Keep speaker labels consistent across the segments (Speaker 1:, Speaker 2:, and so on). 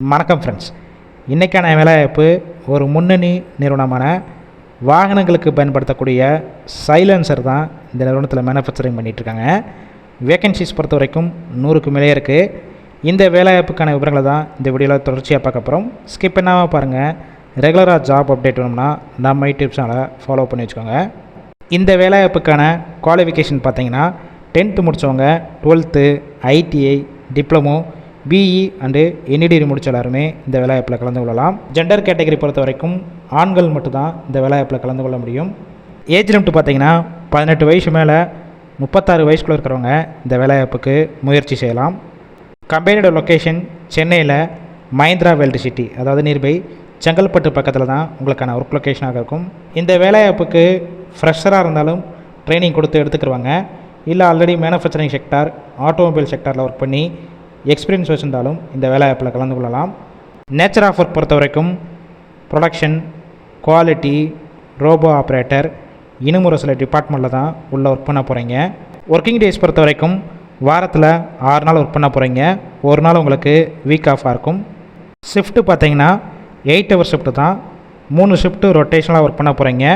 Speaker 1: வணக்கம் ஃப்ரெண்ட்ஸ் இன்றைக்கான வேலைவாய்ப்பு ஒரு முன்னணி நிறுவனமான வாகனங்களுக்கு பயன்படுத்தக்கூடிய சைலன்சர் தான் இந்த நிறுவனத்தில் மேனுஃபேக்சரிங் பண்ணிகிட்ருக்காங்க வேகன்சிஸ் பொறுத்த வரைக்கும் நூறுக்கு மேலே இருக்குது இந்த வேலைவாய்ப்புக்கான விவரங்களை தான் இந்த வீடியோவில் தொடர்ச்சியாக பார்க்க போகிறோம் ஸ்கிப் பண்ணாமல் பாருங்கள் ரெகுலராக ஜாப் அப்டேட் வேணும்னா நம்ம யூடியூப் சேனலை ஃபாலோ பண்ணி வச்சுக்கோங்க. இந்த வேலைவாய்ப்புக்கான குவாலிஃபிகேஷன் பார்த்தீங்கன்னா டென்த்து முடித்தவங்க twelfth ITI diploma BE and NET முடிச்ச எல்லாருமே இந்த வேலைவாய்ப்பில் கலந்து கொள்ளலாம். ஜெண்டர் கேட்டகரி பொறுத்த வரைக்கும் ஆண்கள் மட்டும்தான் இந்த வேலைவாய்ப்பில் கலந்து கொள்ள முடியும். ஏஜ் லிமிட் பார்த்தீங்கன்னா பதினெட்டு வயசு மேலே முப்பத்தாறு வயசுக்குள்ளே இருக்கிறவங்க இந்த வேலைவாய்ப்புக்கு முயற்சி செய்யலாம். கம்பெனியோட லொக்கேஷன் சென்னையில் மஹிந்திரா வேல்டு சிட்டி அதாவது நியர்பை செங்கல்பட்டு பக்கத்தில் தான் உங்களுக்கான ஒர்க் லொக்கேஷனாக இருக்கும். இந்த வேலைவாய்ப்புக்கு ஃப்ரெஷராக இருந்தாலும் ட்ரைனிங் கொடுத்து எடுத்துக்கிடுவாங்க இல்லை ஆல்ரெடி மேனுஃபேக்சரிங் செக்டார் ஆட்டோமொபைல் செக்டாரில் ஒர்க் பண்ணி எக்ஸ்பீரியன்ஸ் வச்சுருந்தாலும் இந்த வேலைவாய்ப்பில் கலந்து கொள்ளலாம். நேச்சர் ஆஃப் ஒர்க் பொறுத்த வரைக்கும் ப்ரொடக்ஷன் குவாலிட்டி ரோபோ ஆப்ரேட்டர் இன்னும் ஒரு சில டிபார்ட்மெண்ட்டில் தான் உள்ளே ஒர்க் பண்ண போகிறீங்க ஒர்க்கிங் டேஸ் பொறுத்த வரைக்கும் வாரத்தில் ஆறு நாள் ஒர்க் பண்ண போகிறீங்க ஒரு நாள் உங்களுக்கு வீக் ஆஃபாக இருக்கும். ஷிஃப்ட்டு பார்த்தீங்கன்னா எயிட் ஹவர் ஷிஃப்ட்டு தான். மூணு ஷிஃப்ட்டு ரொட்டேஷனலாக ஒர்க் பண்ண போகிறீங்க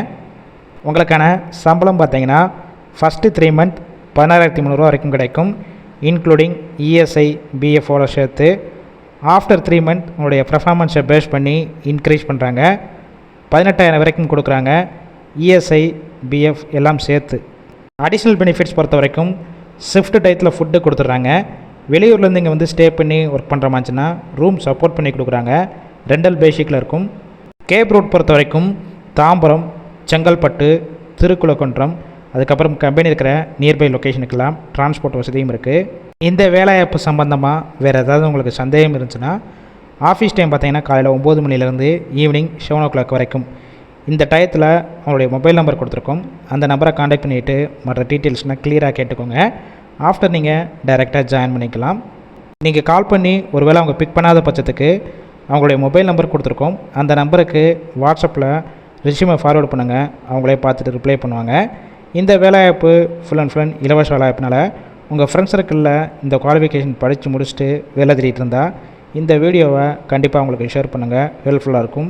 Speaker 1: உங்களுக்கான சம்பளம் பார்த்தீங்கன்னா ஃபஸ்ட்டு த்ரீ மந்த் பதினாறாயிரத்தி முந்நூறுரூவா வரைக்கும் கிடைக்கும். இன்க்ளூடிங் இஎஸ்ஐ பிஎஃப்ஓட சேர்த்து ஆஃப்டர் த்ரீ மந்த் உங்களுடைய பெர்ஃபார்மன்ஸை பேஸ் பண்ணி இன்க்ரீஸ் பண்ணுறாங்க பதினெட்டாயிரம் வரைக்கும் கொடுக்குறாங்க. இஎஸ்ஐ பிஎஃப் எல்லாம் சேர்த்து. அடிஷ்னல் பெனிஃபிட்ஸ் பொறுத்த வரைக்கும் ஷிஃப்ட் டயத்தில் ஃபுட்டு கொடுத்துட்றாங்க. வெளியூர்லேருந்து இங்கே வந்து ஸ்டே பண்ணி ஒர்க் பண்ணுற மாதிரிச்சுன்னா ரூம் சப்போர்ட் பண்ணி கொடுக்குறாங்க. ரெண்டல் பேசிக்கில் இருக்கும். கேப் ரூட் பொறுத்த வரைக்கும் தாம்பரம் செங்கல்பட்டு திருக்குளக்குன்றம் அதுக்கப்புறம் கம்பெனி இருக்கிற நியர்பை லொக்கேஷனுக்கெல்லாம் டிரான்ஸ்போர்ட் வசதியும் இருக்குது இந்த வேலைவாய்ப்பு சம்மந்தமாக வேறு ஏதாவது உங்களுக்கு சந்தேகம் இருந்துச்சுன்னா ஆஃபீஸ் டைம் பார்த்தீங்கன்னா காலையில் ஒம்பது மணிலேருந்து ஈவினிங் செவன் ஓ கிளாக் வரைக்கும். இந்த டயத்தில் அவங்களுடைய மொபைல் நம்பர் கொடுத்துருக்கோம். அந்த நம்பரை காண்டாக்ட் பண்ணிவிட்டு மற்ற டீட்டெயில்ஸ்னால் க்ளியராக கேட்டுக்கோங்க. ஆஃப்டர் நீங்கள் டைரெக்டாக ஜாயின் பண்ணிக்கலாம். நீங்கள் கால் பண்ணி ஒருவேளை அவங்க பிக் பண்ணாத பட்சத்துக்கு அவங்களுடைய மொபைல் நம்பர் கொடுத்துருக்கோம். அந்த நம்பருக்கு வாட்ஸ்அப்பில் ரெஸ்யூமை ஃபார்வேர்ட் பண்ணுங்கள் அவங்களே பார்த்துட்டு ரிப்ளை பண்ணுவாங்க. இந்த வேலைவாய்ப்பு ஃபுல் அண்ட் ஃபுல் இலவச வேலைவாய்ப்புனால உங்கள் ஃப்ரெண்ட்ஸ் சர்க்கிளில் இந்த குவாலிஃபிகேஷன் படித்து முடிச்சுட்டு வேலை தேடிட்டு இருந்தால் இந்த வீடியோவை கண்டிப்பாக உங்களுக்கு ஷேர் பண்ணுங்கள் ஹெல்ப்ஃபுல்லாக இருக்கும்.